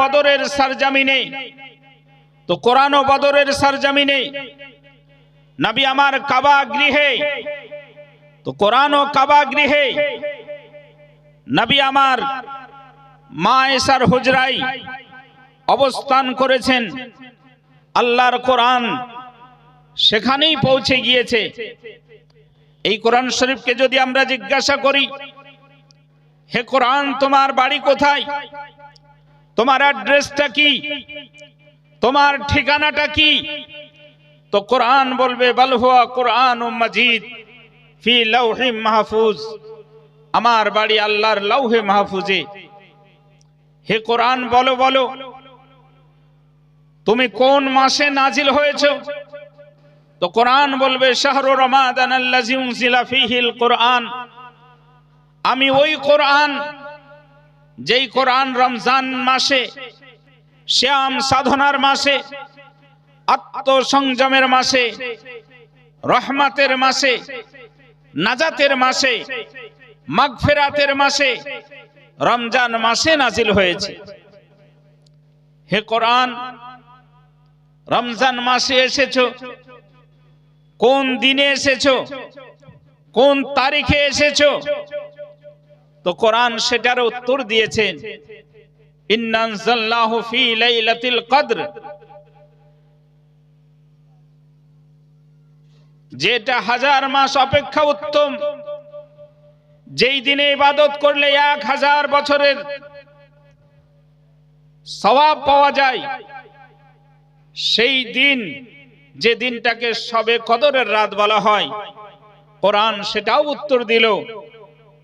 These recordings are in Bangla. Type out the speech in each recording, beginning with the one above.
বদরের সারজামিনে। তো কোরআন ও বদরের সারজামিনে। নবী আমার কাবা গৃহে। তো কোরআন ও কাবা গৃহে। নবী আমার মা এসার হুজরাই অবস্থান করেছেন। আল্লাহর কোরআন সেখানেই পৌঁছে গিয়েছে। এই কোরআন শরীফকে যদি আমরা জিজ্ঞাসা করি, হে কোরআন, তোমার বাড়ি কোথায়? তোমার অ্যাড্রেসটা কি? তোমার ঠিকানাটা কি? তো কোরআন বলবে বালহুয়া কোরআন মজিদ ফি লৌহে মাহফুজ। আমার বাড়ি আল্লাহর লৌহে মাহফুজে। হে কোরআন, বলো বলো। তুমি কোন মাসে নাজিল হয়েছো? তো কোরআন বলবে, শাহরু রমাদান উনজিলা ফিহিল কোরআন। আমি ওই কোরআন যেই কোরআন রমজান মাসে, শ্যাম সাধনার মাসে, আত্মসংযমের মাসে, রহমাতের মাসে, নাজাতের মাসে, মাগফেরাতের মাসে রমজান মাসে নাজিল হয়েছে। হে কোরআন, রমজান মাসে এসেছ? কোন দিনে এসেছ? কোন তারিখে এসেছ? তো কোরআন সেটার উত্তর দিয়েছেন। ইন্নানজাল্লাহু ফি লাইলাতিল কদর। যেটা হাজার মাস অপেক্ষা উত্তম। যেই দিনে ইবাদত করলে এক হাজার বছরের সওয়াব পাওয়া যায়, সেই দিন যে দিনটাকে সবে কদরের রাত বলা হয়। কোরআন সেটাও উত্তর দিল।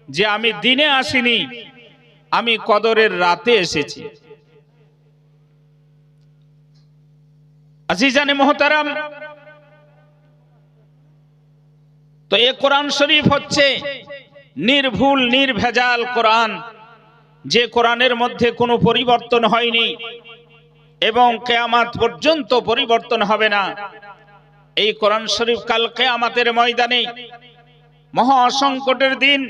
যে আমি দিনে আসিনি, আমি কদরের রাতে এসেছি। আজিজানে মোহতারাম, তো এ কোরআন শরীফ হচ্ছে নির্ভুল, নির্ভেজাল কোরআন। যে কোরআনের মধ্যে কোনো পরিবর্তন হয়নি এবং কেয়ামাত পর্যন্ত পরিবর্তন হবে না। এই কোরআন শরীফ কাল কেয়ামাতের ময়দানে মহা সংকটের দিন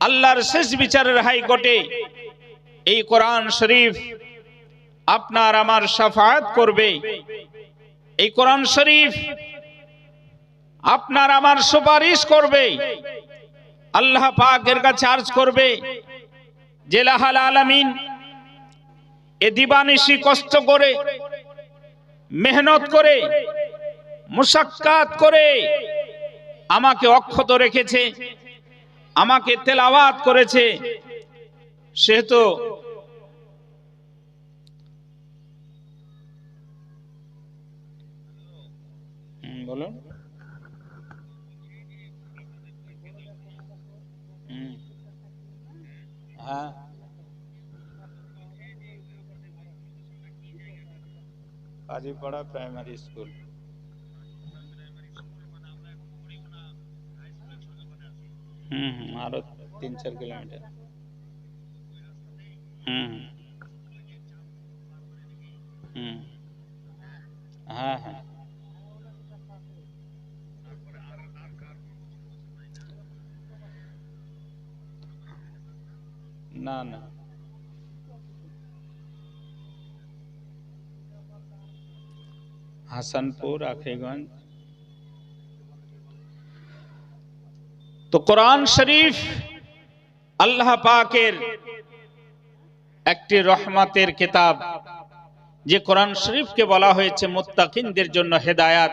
আল্লাহর শেষ বিচারের হাইকোর্টে এই কোরআন শরীফ আপনার আমার সাফায়াত করবে। এই কোরআন শরীফ আপনার আমার সুপারিশ করবে। আল্লাহ পাকের কাছে আর্জ করবে জেলাহাল আলামিন, এ দিবানিশি কষ্ট করে, মেহনত করে মুসাক্কাত করে আমাকে অক্ষত রেখেছে। আমাকে তেলাওয়াত করেছে। সে তো বলুন। হ্যাঁ। Kazipara primary school. हम्म, हम्म। आरो तीन चार किलोमीटर। हम्म। हम्म। हाँ हाँ। ना ना। हसनपुर आखिरगंज তো কোরআন শরীফ আল্লাহ পাকের একটি রহমতের কিতাব, যে কোরআন শরীফকে বলা হয়েছে মুত্তাকিনদের জন্য হেদায়াত,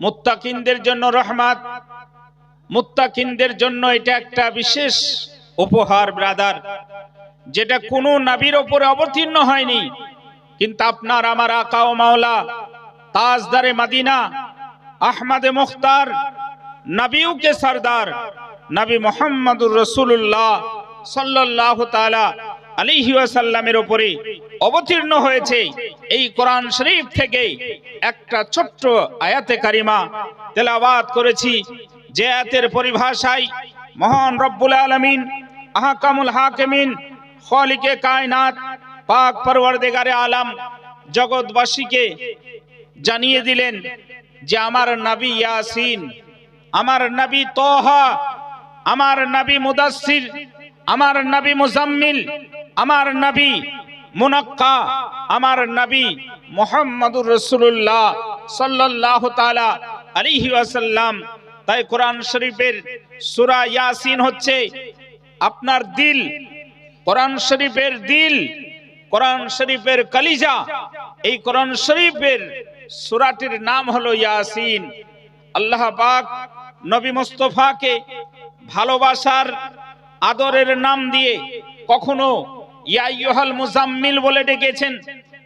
মুত্তাকিনদের জন্য রহমত, মুত্তাকিনদের জন্য এটা একটা বিশেষ উপহার, ব্রাদার, যেটা কোনো নাবির ওপরে অবতীর্ণ হয়নি। কিন্তু আপনার, আমার আকা ও মাওলা, তাজদারে মাদিনা, আহমদে মুখতার নবীও কে সরদার, নবী মোহাম্মদুর রসুল্লাহ সাল্লাহ তালা আলিহি ওয়াসাল্লামের উপরে অবতীর্ণ হয়েছে। এই কোরআন শরীফ থেকে একটা ছোট্ট আয়াতে কারিমা তেলাওয়াত করেছি। যে আয়াতের পরিভাষায় মহান রব্বুল আলমিন, আহকামুল হাকিমিন খালিকে কায়নাত, পাক পরওয়ারদেগারে আলাম, জগৎবাসীকে জানিয়ে দিলেন যে আমার নবী ইয়াসিন আমার নবী তোহা, আমার নবী মুদাসসির, আমার নবী মুজাম্মিল, আমার নবী মুনাক্কা, আমার নবী মোহাম্মদুর রসুল্লাহ সাল্লাহ তালা আলিহি ওয়াসাল্লাম। তাই কোরআন শরীফের সুরা ইয়াসিন হচ্ছে, আপনার দিল, কোরআন শরীফের দিল, কোরআন শরীফের কালিজা। এই কোরআন শরীফের সুরাটির নাম হলো ইয়াসিন। আল্লাহ পাক নবী মোস্তফাকে ভালোবাসার আদরের নাম দিয়ে কখনো ইয়াইয়ুহাল মুজাম্মিল বলে ডেকেছেন,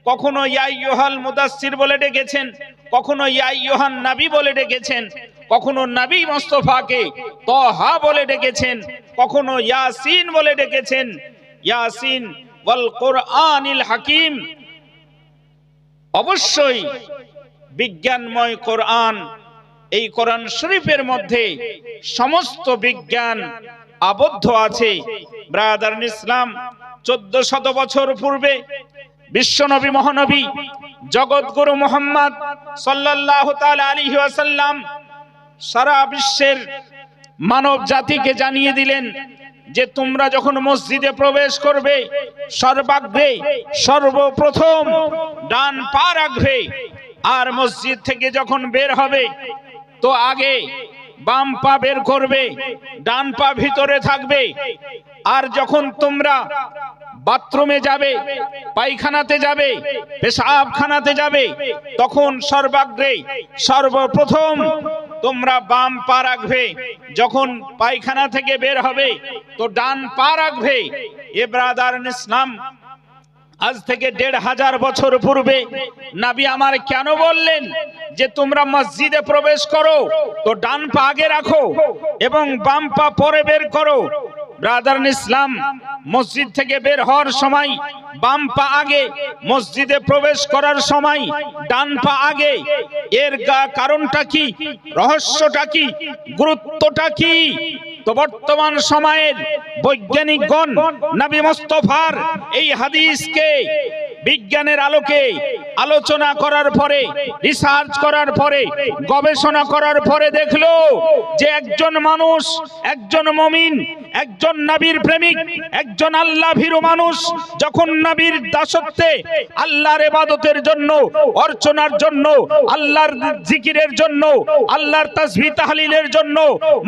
কখনো ইয়াইয়ুহাল মুদাসসির বলে ডেকেছেন, কখনো ইয়াইয়ুহান নবী বলে ডেকেছেন, কখনো নবী মুস্তফাকে তহা বলে ডেকেছেন, কখনো ইয়াসিন বলে ডেকেছেন, ইয়াসিন ওয়াল কোরআনিল হাকিম। অবশ্যই বিজ্ঞানময় কোরআন এই কোরআন শরীফের মধ্যে সমস্ত বিজ্ঞান আবদ্ধ আছে। ব্রাদার ইসলাম, চোদ্দ শত বছর পূর্বে বিশ্বনবী মহানবী জগৎগুরু মোহাম্মদ সাল্লাহ আলী ওয়াসাল্লাম সারা বিশ্বের মানব জাতিকে জানিয়ে দিলেন যে তোমরা যখন মসজিদে প্রবেশ করবে, সর্বাগ্রে, সর্বপ্রথম, ডান পা রাখবে, আর মসজিদ থেকে যখন বের হবে তো আগে বাম পা বের করবে, ডান পা ভিতরে থাকবে। আর যখন তোমরা বাথরুমে যাবে, পায়খানাতে যাবে, পেশাবখানাতে যাবে, তখন সর্বাগ্রে সর্বপ্রথম তোমরা বাম পা রাখবে। যখন পায়খানা থেকে বের হবে, তো ডান পা রাখবে। এ ব্রাদার ইসলাম আজ থেকে দেড় হাজার বছর পূর্বে নাবি আমার কেন বললেন যে তোমরা মসজিদে প্রবেশ করো? তো ডান পা আগে রাখো এবং বাম পা পরে বের করো। ব্রাদার ইসলাম, মসজিদ থেকে বের হওয়ার সময় বাম পা আগে, মসজিদে প্রবেশ করার সময় ডান পা আগে। এর কারণটা কি? রহস্যটা কি? গুরুত্বটা কি? তো বর্তমান সময়ের বৈজ্ঞানিকগণ নবী মোস্তফার এই হাদিসকে বিজ্ঞানের আলোকে আলোচনা করার পরে রিসার্চ করার পরে, গবেষণা করার পরে দেখল যে একজন মানুষ, একজন মমিন, একজন নবীর প্রেমিক, একজন আল্লাহ ভীরু মানুষ যখন নবীর দাসত্বে আল্লাহর ইবাদতের জন্য, অর্চনার জন্য, আল্লাহর জিকিরের জন্য, আল্লাহর তাসবিহ তাহলিলের জন্য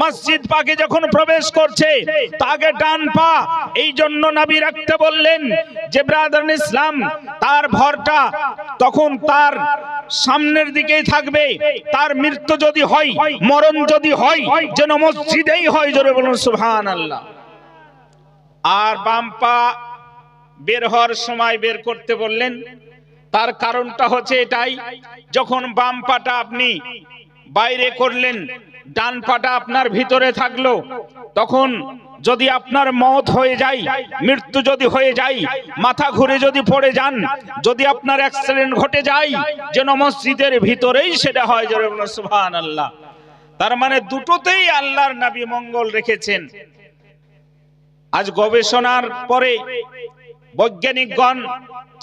মসজিদ পাকে যখন প্রবেশ করছে, তাকে ডান পা এই জন্য নবী রাখতে বললেন যে, ব্রাদার ইসলাম তার ভরটা তখন তার সামনের দিকেই থাকবে। তার মৃত্যু যদি হয়, মরণ যদি হয়, যেন মসজিদেই হয়, জোরে বলুন সুবহান আল্লাহ আর বাম পা বের হওয়ার সময় বের করতে বললেন, তার কারণটা হচ্ছে এটাই, যখন বাম পাটা আপনি বাইরে করলেন ডান পাটা আপনার ভিতরে থাকল, তখন যদি আপনার মত হয়ে যায়, মৃত্যু যদি হয়ে যায়, মাথা ঘুরে যদি পড়ে যান, যদি আপনার অ্যাক্সিডেন্ট ঘটে যায়, যেন মসজিদের ভিতরেই সেটা হয় সুবহান আল্লাহ তার মানে দুটোতেই আল্লাহর নবী মঙ্গল রেখেছেন। আজ গবেষণার পরে বৈজ্ঞানিকগণ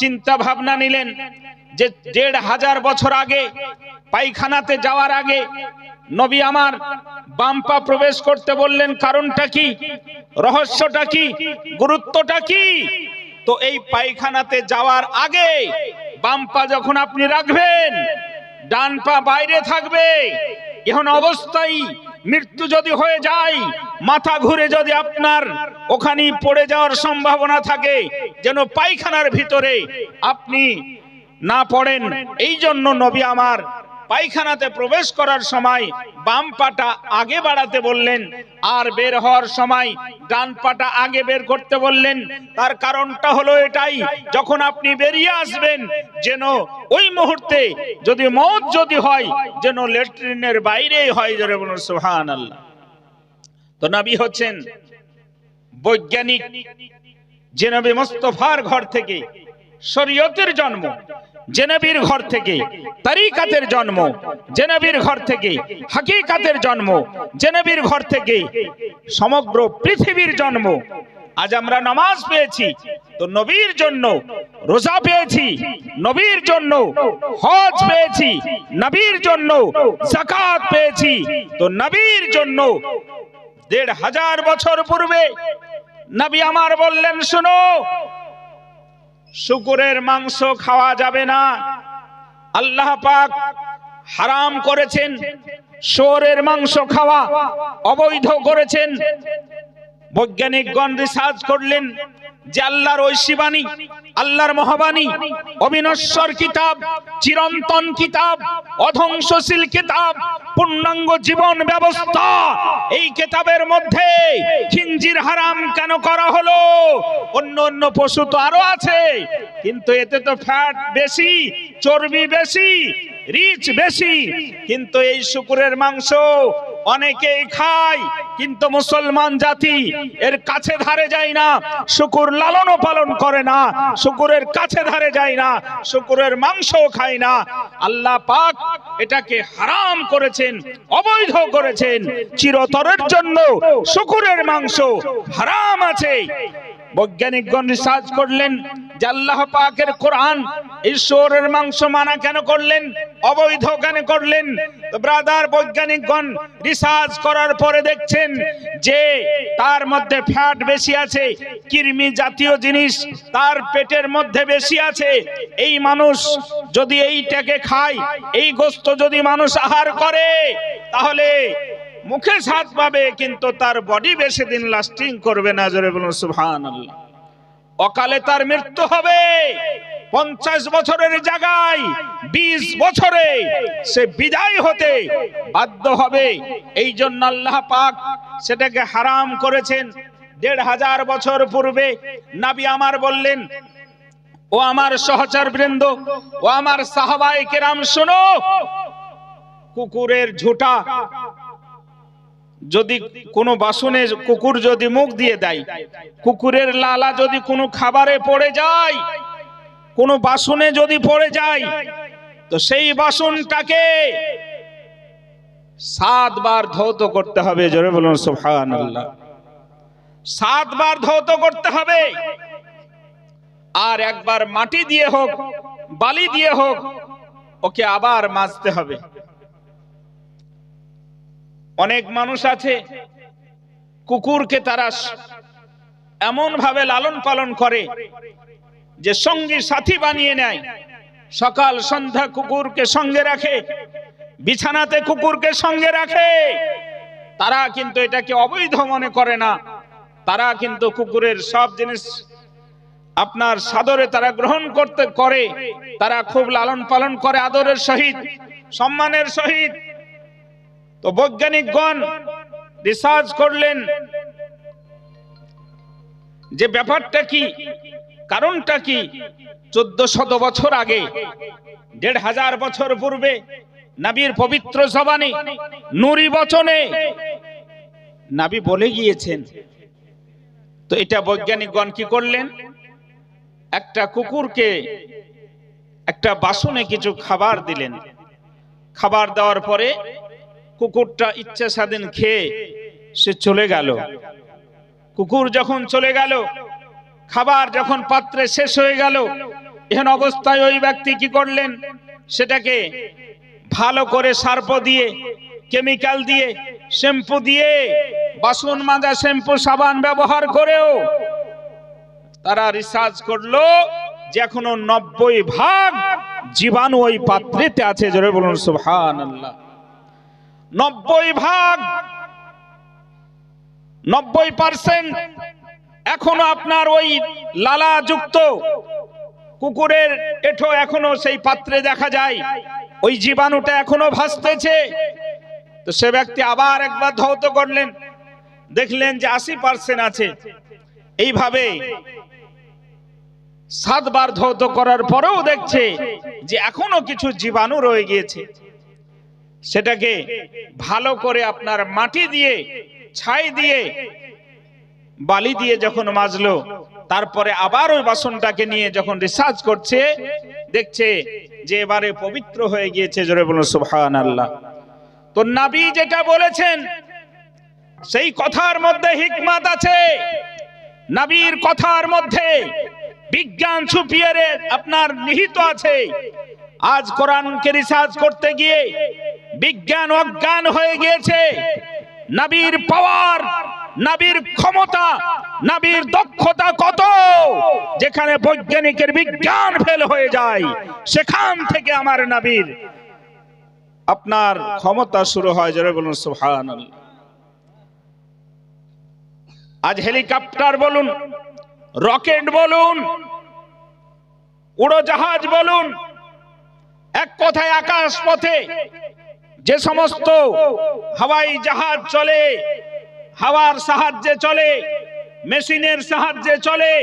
চিন্তা ভাবনা নিলেন যে দেড় হাজার বছর আগে পায়খানাতে যাওয়ার আগে নবী আমার বাম্পা প্রবেশ করতে বললেন, কারণটা কি? রহস্যটা কি? গুরুত্বটা কি? তো এই পায়খানাতে যাওয়ার আগে বাম্পা যখন আপনি রাখবেন, ডান পা বাইরে থাকবে এখন অবস্থায় মৃত্যু যদি হয়ে যায়, মাথা ঘুরে যদি আপনার ওখানে পড়ে যাওয়ার সম্ভাবনা থাকে, যেন পায়খানার ভিতরে আপনি না পড়েন এই জন্য নবী আমার পায়খানাতে প্রবেশ করার সময় বাম পাটা আগে বাড়াতে বললেন, আর বের হওয়ার সময় ডান পাটা আগে বের করতে বললেন। তার কারণটা হলো এটাই, যখন আপনি বেরিয়ে আসবেন, যেন ওই মুহূর্তে যদি মত যদি হয়, যেন লেট্রিনের বাইরেই হয়। জোরে বলুন সুহান আল্লাহ তো নবী হচ্ছেন বৈজ্ঞানিক, যে নবী মোস্তফার ঘর থেকে শরীয়তের জন্ম জেনবীর ঘর থেকে তারিকাতের জন্ম, জেনবীর ঘর থেকে হাকিকাতের জন্ম, জেনবীর ঘর থেকে সমগ্র পৃথিবীর জন্ম। আজ আমরা নামাজ পেয়েছি, তো নবীর জন্য রোজা পেয়েছি, নবীর জন্য হজ পেয়েছি, নবীর জন্য জাকাত পেয়েছি, তো নবীর জন্য দেড় হাজার বছর পূর্বে নবী আমার বললেন, শুনো শুকুরের মাংস খাওয়া যাবে না। আল্লাহ পাক হারাম করেছেন। শুয়োরের মাংস খাওয়া অবৈধ করেছেন। বৈজ্ঞানিকগণ রিসার্চ করলেন যে আল্লাহর ঐশীবাণী, আল্লাহর মহাবাণী, অবিনশ্বর কিতাব, চিরন্তন কিতাব, অধ্বংসশীল কিতাব, পূর্ণাঙ্গ জীবন ব্যবস্থা, এই কিতাবের মধ্যে খিঞ্জির হারাম কেন করা হলো? অন্য অন্য পশু তো আরও আছে, কিন্তু এতে তো ফ্যাট বেশি, চর্বি বেশি রিচ বেশি। কিন্তু এই শুকুরের মাংস অনেকেই খায়, কিন্তু মুসলমান জাতি এর কাছে ধারে যায় না। শুকুর লালন পালন করে না, শুকুরের কাছে ধারে যায় না, শুকুরের মাংসও খায় না। আল্লাহ পাক এটাকে হারাম করেছেন, অবৈধ করেছেন। চিরতরের জন্য শুকুরের মাংস হারাম আছে। বৈজ্ঞানিকগণ রিসার্চ করলেন যে আল্লাহ পাকের কোরআন ঈশ্বরের মাংস মানা কেন করলেন? অবৈধ কেন করলেন? ব্রাদার বৈজ্ঞানিকগণ রিসার্চ করার পরে দেখছেন যে তার মধ্যে ফ্যাট বেশি আছে, কৃমি জাতীয় জিনিস তার পেটের মধ্যে বেশি আছে। এই মানুষ যদি এইটাকে খায়, এই গোস্ত যদি মানুষ আহার করে, তাহলে মুখে স্বাদ পাবে, কিন্তু তার বডি বেশি দিন লাস্টিং করবে না, জোরে বলুন সুবহান অকালে তার মৃত্যু হবে। পঞ্চাশ বছরের জায়গায়, বিশ বছরে সে বিদায় হতে বাধ্য হবে। এই জন্য আল্লাহ পাক সেটাকে হারাম করেছেন। দেড় হাজার বছর পূর্বে নাবি আমার বললেন, ও আমার সহচর বৃন্দ, ও আমার সাহাবাই কেরাম, শোনো, কুকুরের ঝুটা যদি কোনো বাসনে কুকুর যদি মুখ দিয়ে দেয়, কুকুরের লালা যদি কোনো খাবারে পড়ে যায়, কোনো বাসনে যদি পড়ে যায়, তো সেই বাসনটাকে সাতবার ধৌত করতে হবে, জোরে বলুন আল্লাহ সাতবার ধৌত করতে হবে। আর একবার মাটি দিয়ে হোক, বালি দিয়ে হোক, ওকে আবার মাজতে হবে। অনেক মানুষ আছে, কুকুরকে তারা এমন ভাবে লালন পালন করে যে সঙ্গী সাথী বানিয়ে নেয়। সকাল, সন্ধ্যা কুকুরকে সঙ্গে রাখে, বিছানাতে কুকুরকে সঙ্গে রাখে। তারা কিন্তু এটাকে অবৈধ মনে করে না। তারা কিন্তু কুকুরের সব জিনিস আপনার সাদরে তারা গ্রহণ করতে, করে। তারা খুব লালন পালন করে, আদরের সহিত, সম্মানের সহিত। তো বৈজ্ঞানিকগণ রিসার্চ করলেন যে ব্যাপারটা কি, কারণটা কি? চোদ্দ শত বছর আগে, দেড় হাজার বছর পূর্বে, নাবির পবিত্র জবানে, নুরি বচনে, নাবি বলে গিয়েছেন। তো এটা বৈজ্ঞানিকগণ কি করলেন? একটা কুকুরকে একটা বাসনে কিছু খাবার দিলেন। খাবার দেওয়ার পরে কুকুরটা ইচ্ছা স্বাধীন খেয়ে সে চলে গেল। কুকুর যখন চলে গেল, খাবার যখন পাত্রে শেষ হয়ে গেল এখন অবস্থায় ওই ব্যক্তি কি করলেন? সেটাকে ভালো করে সার্প দিয়ে, কেমিক্যাল দিয়ে, শ্যাম্পু দিয়ে, বাসন মাজা, শ্যাম্পু, সাবান ব্যবহার করেও তারা রিসার্চ করল যে এখনও নব্বই ভাগ জীবাণু ওই পাত্রেতে আছে। জোরে বলুন সুবহান আল্লাহ নব্বই ভাগ, নব্বই পার্সেন্ট এখনও আপনার ওই লালা যুক্ত কুকুরের এঠো এখনও সেই পাত্রে দেখা যায়। ওই জীবাণুটা এখনও ভাসতেছে। তো সে ব্যক্তি আবার একবার ধৌত করলেন। দেখলেন যে আশি পার্সেন্ট আছে। এইভাবে সাতবার ধৌত করার পরেও দেখছে যে এখনও কিছু জীবাণু রয়ে গিয়েছে। সেটাকে ভালো করে আপনার মাটি দিয়ে, ছাই দিয়ে, বালি দিয়ে যখন মাজলো, তারপরে আবার ওই বাসনটাকে নিয়ে যখন রিসার্চ করছে, দেখছে যে এবারে পবিত্র হয়ে গিয়েছে জোরে বলুন সুবহান আল্লাহ তো নাবি যেটা বলেছেন, সেই কথার মধ্যে হিকমাত আছে। নাবির কথার মধ্যে বিজ্ঞান ছুপিয়ে আপনার নিহিত আছে। আজ কোরআনকে রিসার্চ করতে গিয়ে বিজ্ঞান অজ্ঞান হয়ে গিয়েছে। নবীর পাওয়ার নাবির ক্ষমতা, নাবির দক্ষতা কত? যেখানে বৈজ্ঞানিকের বিজ্ঞান ফেল হয়ে যায়, সেখান থেকে আমার নাবির আপনার ক্ষমতা শুরু হয় যারা বলুন সুহান আজ হেলিকপ্টার বলুন, রকেট বলুন, উড়োজাহাজ বলুন, এক কথায় আকাশ পথে যে সমস্ত হাওয়াই জাহাজ চলে, হাওয়ার সাহায্যে চলে, মেশিনের সাহায্যে চলে,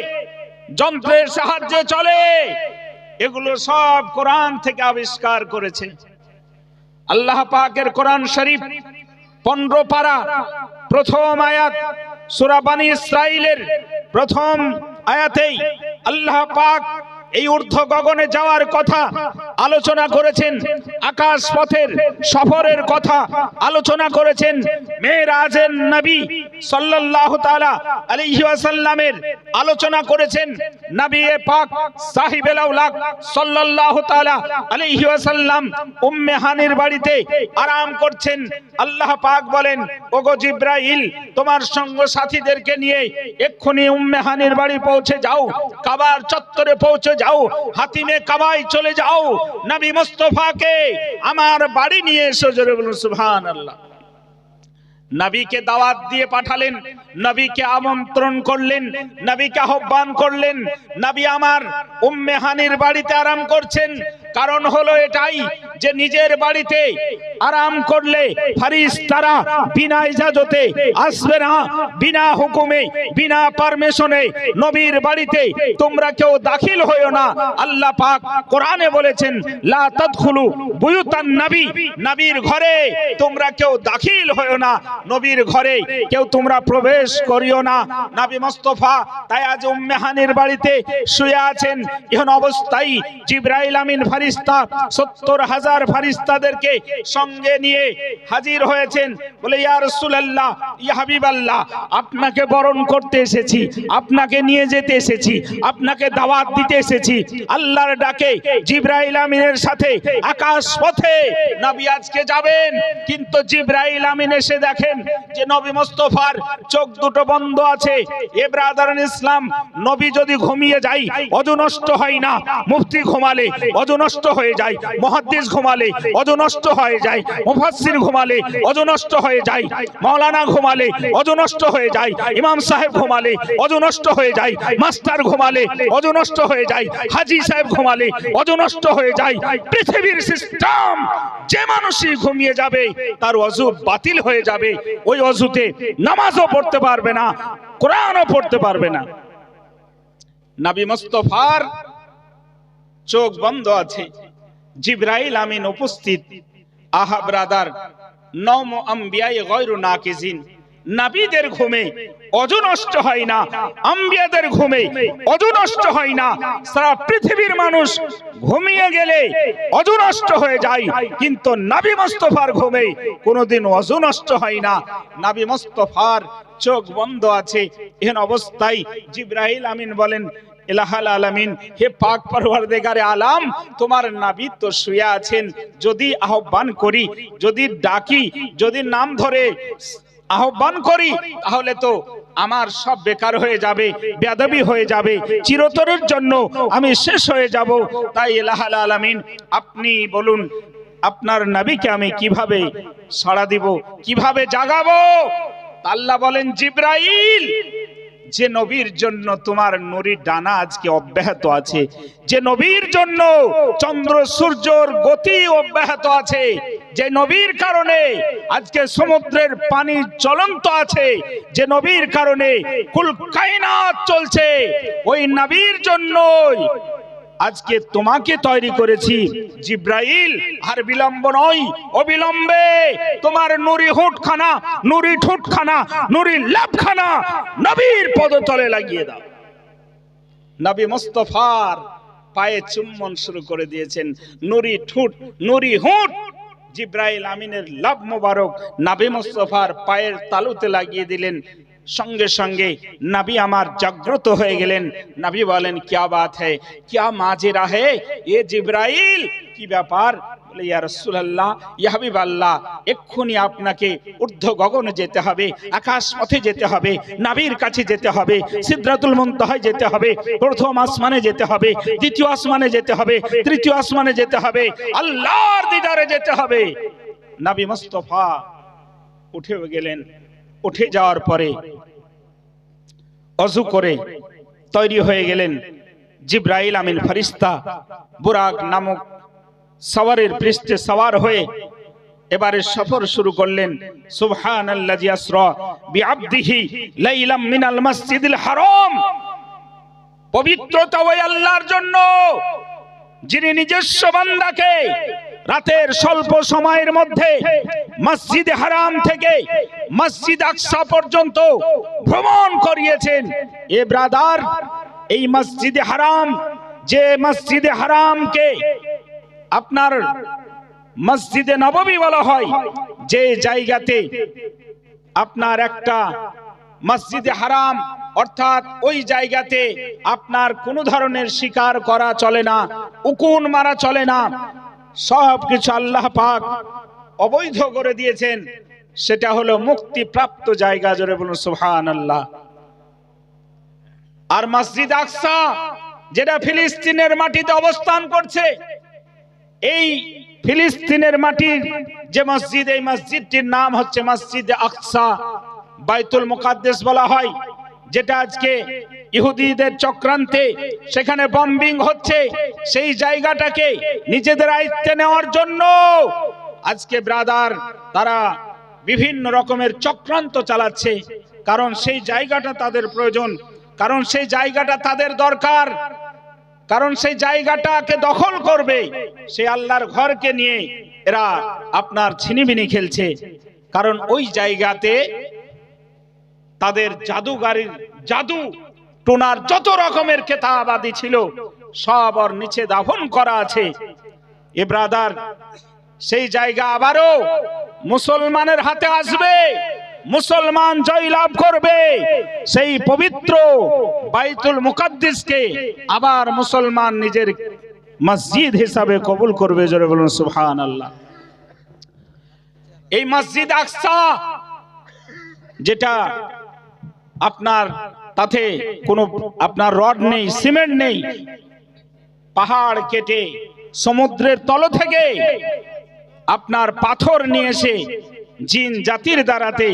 যন্ত্রের সাহায্যে চলে, এগুলো সব কোরআন থেকে আবিষ্কার করেছে। আল্লাহ পাকের কোরআন শরীফ পনেরো পারা প্রথম আয়াত সুরাবানী ইসরাইলের প্রথম আয়াতেই আল্লাহ পাক এই ঊর্ধ্ব গগনে যাওয়ার কথা আলোচনা করেছেন আকাশ পথের সফরের কথা আলোচনা করেছেন মেয়েরাজের নবী সাল্লাল্লাহু তাআলা আলাইহি ওয়াসাল্লামের আলোচনা করেছেন নবী পাক সাহিবেল আউলাক সাল্লাল্লাহু তাআলা আলাইহি ওয়াসাল্লাম উম্মে হানির বাড়িতে আরাম করছেন। আল্লাহ পাক বলেন, ওগো জিব্রাইল, তোমার সঙ্গ সাথীদেরকে নিয়ে এক্ষুনি উম্মে হানির বাড়ি পৌঁছে যাও। কাবার চত্বরে পৌঁছে যাও। হাতিমে কাবাই চলে যাও। নবী মুস্তফাকে আমার বাড়ি নিয়ে এসো জোরে বলুন, সুবহানাল্লাহ। নবীকে দাওয়াত দিয়ে পাঠালেন, নবীকে আমন্ত্রণ করলেন, নবীকে আহ্বান করলেন, নবী আমার উম্মে হানির বাড়িতে আরাম করছেন কারণ হলো এটাই যে নিজের বাড়িতে আরাম করলে ফারিস্তারা বিনা ইজাজতে আসবে না, বিনা হুকুমে, বিনা পারমিশনে নবীর বাড়িতে তোমরা কেউ দাখিল হইও না। আল্লাহ পাক কোরআনে বলেছেন, লা তাদখুলু বুয়ুতান নবী নবীর ঘরে তোমরা কেউ দাখিল হইও না। নবীর ঘরে কেউ তোমরা প্রবেশ করিও না। নবী মুস্তাফা তাই আজ উম্মে হানির বাড়িতে শুয়ে আছেন। এখন অবস্থায় জিব্রাইল আমিন ফারিস্তা সত্তর হাজার ফারিস্তাদেরকে সঙ্গে নিয়ে হাজির হয়েছেন। বলে, ইয়া রাসূলুল্লাহ, ইয়া হাবিবাল্লাহ, আপনাকে বরণ করতে এসেছি, আপনাকে নিয়ে যেতে এসেছি, আপনাকে দাওয়াত দিতে এসেছি। আল্লাহর ডাকে জিব্রাইল আমিনের সাথে আকাশ পথে নবী আজকে যাবেন। কিন্তু জিব্রাইল আমিন এসে দেখেন যে নবী মুস্তাফার চোখ দুটো বন্ধ আছে। এ ব্রাদারান ইসলাম, নবী যদি ঘুমিয়ে যায়, অজু নষ্ট হয় না, মুফতি ঘুমালে, অজু নষ্ট হয়ে যায়। মুহাদ্দিস ঘুমালে অজু নষ্ট হয়ে যায়। মুফাসসির ঘুমালে অজু নষ্ট হয়ে যায়। মাওলানা ঘুমালে অজু নষ্ট হয়ে যায়। ইমাম সাহেব ঘুমালে অজু নষ্ট হয়ে যায়। মাস্টার ঘুমালে অজু নষ্ট হয়ে যায়। হাজি সাহেব ঘুমালে অজু নষ্ট হয়ে যায়। পৃথিবীর সিস্টেম যে মানুষই ঘুমিয়ে যাবে, তার অজু বাতিল হয়ে যাবে। ওই অজুতে নামাজও পড়তে পারবে না, কোরআনও পড়তে পারবে না। নবী মুস্তফার চোখ বন্ধ আছে। জিব্রাইল আমিন উপস্থিত। আহা, ব্রাদার নম আম্বিয়াই গয়রু নাকিজিন। নাবিদের ঘুমে অজু নষ্ট হয় না, আম্বিয়াদের ঘুমে অজু নষ্ট হয় না। সারা পৃথিবীর মানুষ ঘুমিয়ে গেলে অজু নষ্ট হয়ে যায়, কিন্তু নাবি মুস্তফার ঘুমে কোনোদিন অজু নষ্ট হয় না। নাবি মুস্তফার চোখ বন্ধ আছে। এহেন অবস্থায় জিব্রাহিল আমিন বলেন এলাহাল আলামিন, হে পাক পরওয়ারদেগারে আলাম, তোমার নাবি তো শুয়ে আছেন। যদি আহ্বান করি, যদি ডাকি, যদি নাম ধরে আহ্বান করি, তাহলে তো আমার সব বেকার হয়ে যাবে বেদবি হয়ে যাবে, চিরতরের জন্য আমি শেষ হয়ে যাব। তাই এলাহাল আলামিন, আপনি বলুন, আপনার নাবিকে আমি কীভাবে সাড়া দিব, কীভাবে জাগাবো? আল্লাহ বলেন, জিব্রাইল যে নবীর জন্য তোমার নুরির ডানা আজকে অব্যাহত আছে, যে নবীর জন্য চন্দ্র সূর্যর গতি অব্যাহত আছে, যে নবীর কারণে আজকে সমুদ্রের পানি চলন্ত আছে, যে নবীর কারণে কুল কায়নাত চলছে, ওই নবীর জন্যই আজকে তোমাকে তৈরি করেছি। জিব্রাইল, আর বিলম্ব নয়, অবিলম্বে। তোমার নুরি হুটখানা, নুরি ঠুটখানা, নুরি লাভখানা নবীর পদতলে লাগিয়ে দাও। নবী মুস্তফার পায়ে চুম্বন শুরু করে দিয়েছেন। নুরি ঠুট, নুরি হুট। জিব্রাইল আমিনের লাভ মোবারক নাবি মুস্তফার পায়ের তালুতে লাগিয়ে দিলেন। সঙ্গে সঙ্গে নাবি আমার জাগ্রত হয়ে গেলেন। নাবি বলেন, কিয়া বাত হ্যাঁ কিয়া মাজেরা হে এ জিব্রাইল, কি ব্যাপার? বলে এক্ষুনি আপনাকে ঊর্ধ্ব গগনে যেতে হবে আকাশ পথে যেতে হবে, নাবির কাছে যেতে হবে সিদ্ধাতুল মন্তহায় যেতে হবে, প্রথম আসমানে যেতে হবে, দ্বিতীয় আসমানে যেতে হবে, তৃতীয় আসমানে যেতে হবে, আল্লাহর দিদারে যেতে হবে। নাবি মুস্তফা উঠে গেলেন। উঠে যাওয়ার পরে অজু করে তৈরি হয়ে গেলেন জিব্রাইল আমিন ফরিস্তা বুরাক নামক সওয়ারের পৃষ্ঠে সওয়ার হয়ে এবারে সফর শুরু করলেন, সুবহানাল্লাজি আসরা বিআবদিহি লাইলাম মিনাল মসজিদিল হারাম। পবিত্রতা ওই আল্লাহর জন্য, যিনি নিজস্ব বান্দাকে রাতের স্বল্প সময়ের মধ্যে মসজিদ হারাম থেকে মসজিদ আকসা পর্যন্ত ভ্রমণ করিয়েছেন। এ ব্রাদার, এই মসজিদে হারাম, যে মসজিদে হারামকে আপনার মসজিদে নবমী বলা হয়, যে জায়গাতে আপনার একটা মসজিদে হারাম, অর্থাৎ ওই জায়গাতে আপনার কোনো ধরনের শিকার করা চলে না, উকুন মারা চলে না সব কিছু আল্লাহ পাক অবৈধ করে দিয়েছেন। সেটা হলো মুক্তিপ্রাপ্ত জায়গা, জোরে বলুন সুহান আল্লাহ আর মসজিদ আকসা, যেটা ফিলিস্তিনের মাটিতে অবস্থান করছে, এই ফিলিস্তিনের মাটির যে মসজিদ, এই মসজিদটির নাম হচ্ছে মসজিদ আকসা। বাইতুল মুকাদ্দেস বলা হয়, যেটা আজকে ইহুদিদের চক্রান্তে সেখানে বম্বিং হচ্ছে, সেই জায়গাটাকে নিজেদের আয়ত্তে নেওয়ার জন্য। আজকে ব্রাদার তারা বিভিন্ন রকমের চক্রান্ত চালাচ্ছে, কারণ সেই জায়গাটা তাদের প্রয়োজন, কারণ সেই জায়গাটা তাদের দরকার, কারণ সেই জায়গাটাকে দখল করবে। সে আল্লাহর ঘরকে নিয়ে এরা আপনার ছিনিবিনি খেলছে, কারণ ওই জায়গাতে তাদের জাদুগারির জাদু টোনার যত রকমের কেতাব আদি ছিল, সব ওর নিচে দাফন করা আছে। এ ব্রাদার, সেই জায়গা আবারও মুসলমানের হাতে আসবে, মুসলমান জয় লাভ করবে। সেই পবিত্র বাইতুল মুকাদ্দিসকে আবার মুসলমান নিজের মসজিদ হিসাবে কবুল করবে, জোরে বলুন সুবহান আল্লাহ এই মসজিদ আকসা, যেটা আপনার তাতে কোনো আপনার রড নেই, সিমেন্ট নেই। পাহাড় কেটে সমুদ্রের তল থেকে আপনার পাথর নিয়ে এসে জিন জাতির দ্বারাতে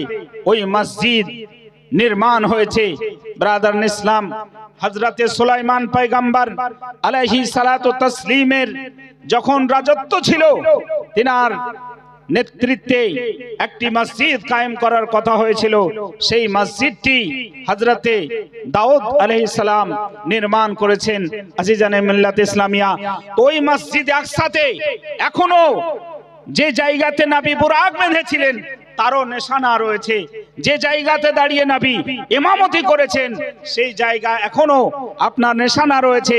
ওই মসজিদ নির্মাণ হয়েছে। ব্রাদার ইসলাম হজরতে সুলাইমান পয়গাম্বার আলাইহি সালাতু তসলিমের যখন রাজত্ব ছিল, তিনার নেতৃত্বে একটি মসজিদ কায়েম করার কথা হয়েছিল। সেই মসজিদটি হজরতে দাউদ সালাম নির্মাণ করেছেন আজিজানে মিল্লাত ইসলামিয়া। ওই মসজিদ একসাথে এখনও যে জায়গাতে নাবি বুরাক বেঁধেছিলেন তারও নেশানা রয়েছে। যে জায়গাতে দাঁড়িয়ে নাবি ইমামতি করেছেন, সেই জায়গা এখনও আপনার নেশানা রয়েছে।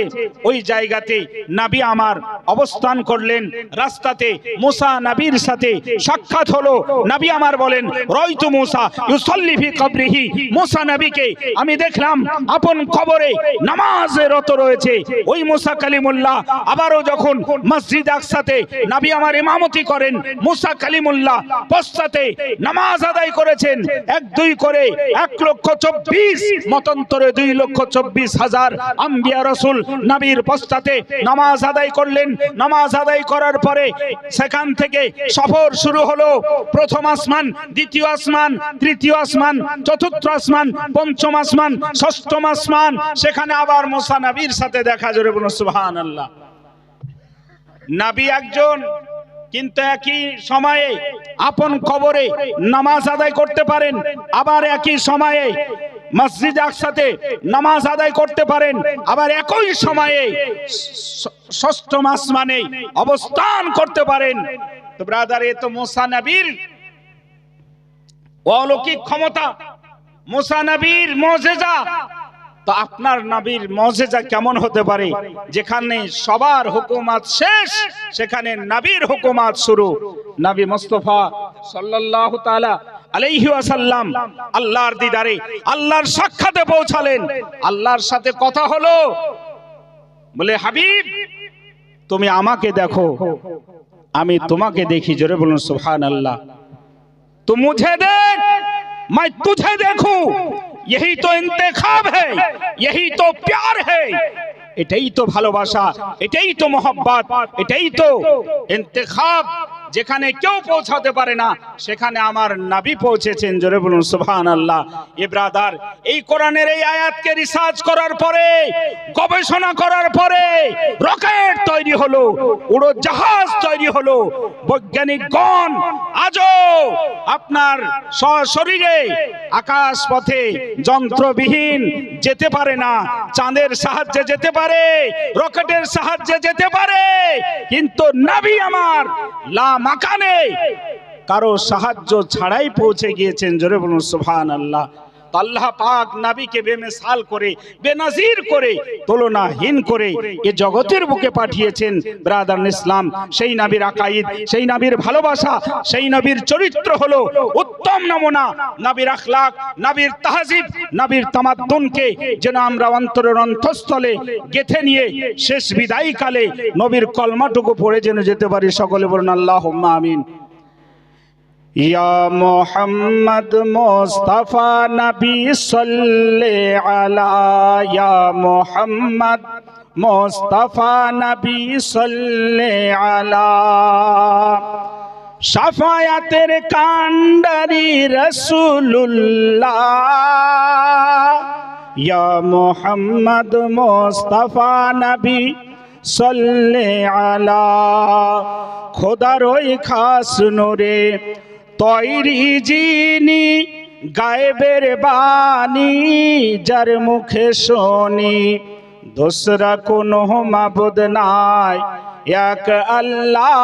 ওই জায়গাতে নাবি আমার অবস্থান করলেন। রাস্তাতে মুসা নাবির সাথে সাক্ষাৎ হলো। নাবি আমার বলেন, রয়তু মুসা, ইউসাল্লি ফি কবরিহি। মুসা নবীকে আমি দেখলাম, আপন কবরে নামাজে রত রয়েছে। ওই মুসা কালিমুল্লাহ আবারও যখন মসজিদ আকসাতে নাবি আমার ইমামতি করেন, মুসা কালিমুল্লাহ পশ্চাতে নামাজ আদায় করেছেন। এক, দুই করে এক লক্ষ চব্বিশ, মতন্তরে দুই লক্ষ চব্বিশ হাজার আম্বিয়া রসুল নাবির পশ্চাতে নামাজ আদায় করলেন। নামাজ আদায় করার পরে সেখান থেকে সফর শুরু হলো। প্রথম আসমান, দ্বিতীয় আসমান, তৃতীয় আসমান, চতুর্থ আসমান, পঞ্চম আসমান, ষষ্ঠম আসমান। সেখানে আবার মোসা নাবির সাথে দেখা জোরে বলুন সুবহান আল্লাহ নাবি একজন কিন্তু একই সময়ে আপন কবরে নামাজ আদায় করতে পারেন, আবার একই সময়ে মসজিদ একসাথে নামাজ আদায় করতে পারেন, আবার একই সময়ে ষষ্ঠ মাস মানে অবস্থান করতে পারেন। তো ব্রাদার, এ তো মোসা নবীর অলৌকিক ক্ষমতা, মোসা নবীর মজেজা তো আপনার নবীর মজেজা কেমন হতে পারে যেখানে সবার হুকুমাত শেষ সেখানে নবীর হুকুমাত শুরু নবী মুস্তফা সাল্লাল্লাহু তাআলা আলাইহি ওয়াসাল্লাম আল্লাহর দিদারে আল্লাহর সাক্ষাতে পৌঁছালেন আল্লাহর সাথে কথা হলো বলে হাবিব তুমি আমাকে দেখো আমি তোমাকে দেখি জোরে বলুন সুবহান আল্লাহ तू मुझे देख मैं तुझे देखूं यही तो इंतखाब है यही तो प्यार है এটাই তো ভালোবাসা এটাই তো মোহব্বত এটাই তো ইন্তেখাব যেখানে কেউ পৌঁছাতে পারে না, সেখানে আমার নাবি পৌঁছেছেন, জোরে বলুন সুবহান আল্লাহ এ ব্রাদার, এই কোরআনের এই আয়াতকে রিসার্চ করার পরে, গবেষণা করার পরে, রকেট তৈরি হলো, উড়োজাহাজ তৈরি হলো, বৈজ্ঞানিকগণ আজও আপনার শরীরে আকাশ পথে যন্ত্রবিহীন যেতে পারে না, চাঁদের সাহায্যে যেতে পারে, রকেটের সাহায্যে যেতে পারে, কিন্তু নাবি আমার লা মাকানে কারও সাহায্য ছাড়াই পৌঁছে গিয়েছেন। জোরে বলুন সুফান আল্লাহ তো আল্লাহ পাক নাবিকে বেমিসাল করে, বেনাজির করে, তুলনাহীন করে এ জগতের বুকে পাঠিয়েছেন ব্রাদার ইসলাম। সেই নাবির আকাইদ, সেই নাবির ভালোবাসা, সেই নবীর চরিত্র হলো উত্তম নমুনা। নাবির আখলাক, নাবির তাহজিব, নাবির তামাদ্দুনকে যেন আমরা অন্তরের অন্তঃস্থলে গেথে নিয়ে শেষ বিদায় কালে নবীর কলমাটুকু পড়ে যেন যেতে পারি। সকলে বলুন আল্লাহ আমিন। ইয়া মোহাম্মদ মোস্তফা নবী সাল্লে আলা ইয়া মোহাম্মদ মোস্তফা নবী সাল্লে আলা। সাফায়াতের কান্ডারি রসুল্লাহ মোহাম্মদ মোস্তফা নবী সাল্লে আলা। খোদার ওই খাস নোরে তৈরি যিনি গায়েবের বাণী যার মুখে শোনি। দোসরা কোনো মাবুদ নাই এক আল্লাহ